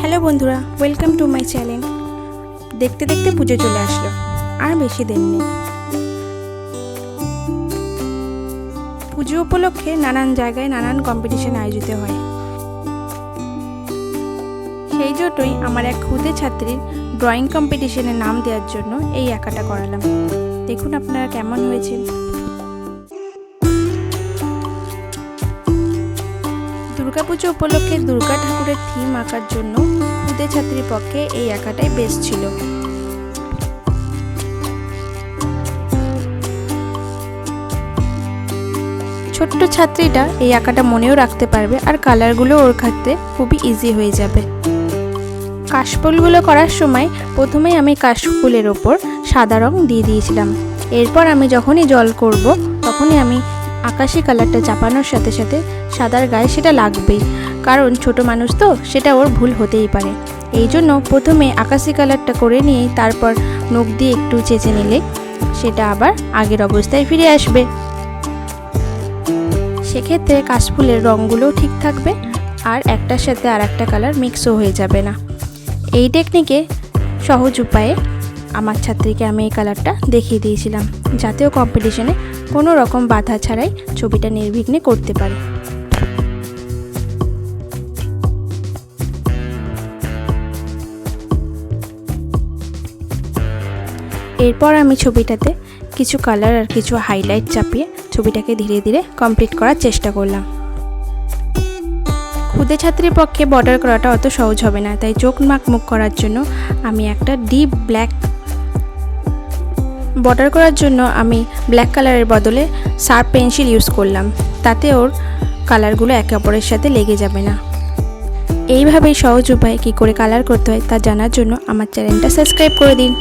Hello বন্ধুরা welcome to my channel দেখতে দেখতে পুজো চলে আসলো, আর বেশি দিন নেই। পুজো উপলক্ষে নানান জায়গায় নানান কম্পিটিশন আয়োজিত হয়। সেই জন্যই আমার এক খুদে ছাত্রীর ড্রয়িং কম্পিটিশনে নাম দেওয়ার জন্য এই আঁকাটা করালাম। দেখুন আপনারা কেমন হয়েছে দুর্গাপুজো উপলক্ষে দুর্গা ঠাকুরের থিম আঁকার জন্য খুদে ছাত্রীর পক্ষে এই আঁকাটাই বেস্ট ছিল। ছোট্ট ছাত্রীটা এই আঁকাটা মনেও রাখতে পারবে আর কালারগুলো ওর খাতে খুবই ইজি হয়ে যাবে। কাশফুলগুলো করার সময় প্রথমেই আমি কাশফুলের ওপর সাদা রং দিয়ে দিয়েছিলাম। এরপর আমি যখনই জল করব, তখনই আমি আকাশি কালারটা চাপানোর সাথে সাথে সাদার গায়ে সেটা লাগবেই। কারণ ছোট মানুষ তো, সেটা ওর ভুল হতেই পারে। এই জন্য প্রথমে আকাশি কালারটা করে নিয়ে তারপর নখ দিয়ে একটু চেঁচে নিলে সেটা আবার আগের অবস্থায় ফিরে আসবে। সেক্ষেত্রে কাশফুলের রঙগুলোও ঠিক থাকবে আর একটার সাথে আর একটা কালার মিক্সও হয়ে যাবে না। এই টেকনিকে সহজ উপায়ে আমার ছাত্রীকে আমি এই কালারটা দেখিয়ে দিয়েছিলাম যাতেও কম্পিটিশনে কোনো রকম বাধা ছাড়াই ছবিটা নির্বিঘ্নে করতে পারে। এরপর আমি ছবিটাতে কিছু কালার আর কিছু হাইলাইট চাপিয়ে ছবিটাকে ধীরে ধীরে কমপ্লিট করার চেষ্টা করলাম। খুদে ছাত্রীর পক্ষে বর্ডার করাটা অত সহজ হবে না, তাই চোখ মাক মুখ করার জন্য আমি একটা ডিপ ব্ল্যাক বর্ডার করার জন্য আমি ব্ল্যাক কালারের বদলে শার্প পেন্সিল ইউজ করলাম। তাতে ওর কালারগুলো একে অপরের সাথে লেগে যাবে না। এইভাবেই সহজ উপায় কী করে কালার করতে হয় তা জানার জন্য আমার চ্যানেলটা সাবস্ক্রাইব করে দিন।